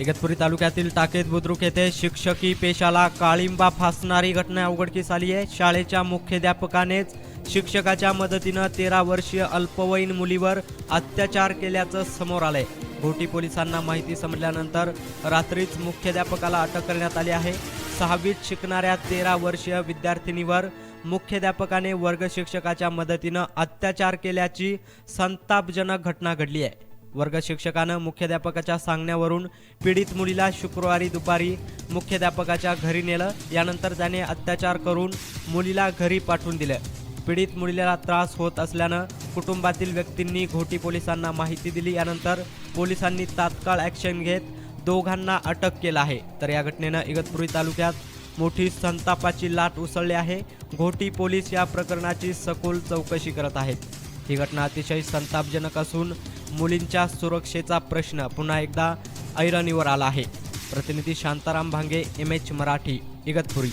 इगतपुरी तालुक्यातील टाकेत बुद्रुक येथे शिक्षकी पेशाला काळिंबा फासणारी घटना उघडकीस आली आहे. शाळेच्या मुख्याध्यापकानेच शिक्षकाच्या मदतीनं तेरा वर्षीय अल्पवयीन मुलीवर अत्याचार केल्याचं समोर आलंय. घोटी पोलिसांना माहिती समजल्यानंतर रात्रीच मुख्याध्यापकाला अटक करण्यात आली आहे. सहावीत शिकणाऱ्या तेरा वर्षीय विद्यार्थिनीवर मुख्याध्यापकाने वर्ग शिक्षकाच्या मदतीनं अत्याचार केल्याची संतापजनक घटना घडली आहे. वर्ग शिक्षकानं मुख्याध्यापकाच्या सांगण्यावरून पीडित मुलीला शुक्रवारी दुपारी मुख्याध्यापकाच्या घरी नेलं. यानंतर त्याने अत्याचार करून मुलीला घरी पाठवून दिलं. पीडित मुलीला त्रास होत असल्यानं कुटुंबातील व्यक्तींनी घोटी पोलिसांना माहिती दिली. यानंतर पोलिसांनी तात्काळ ॲक्शन घेत दोघांना अटक केला आहे. तर या घटनेनं इगतपुरी तालुक्यात मोठी संतापाची लाट उसळली आहे. घोटी पोलीस या प्रकरणाची सखोल चौकशी करत आहेत. ही घटना अतिशय संतापजनक असून मुलींच्या सुरक्षेचा प्रश्न पुन्हा एकदा ऐरणीवर आला आहे. प्रतिनिधी शांताराम भांगे एम एच मराठी इगतपुरी.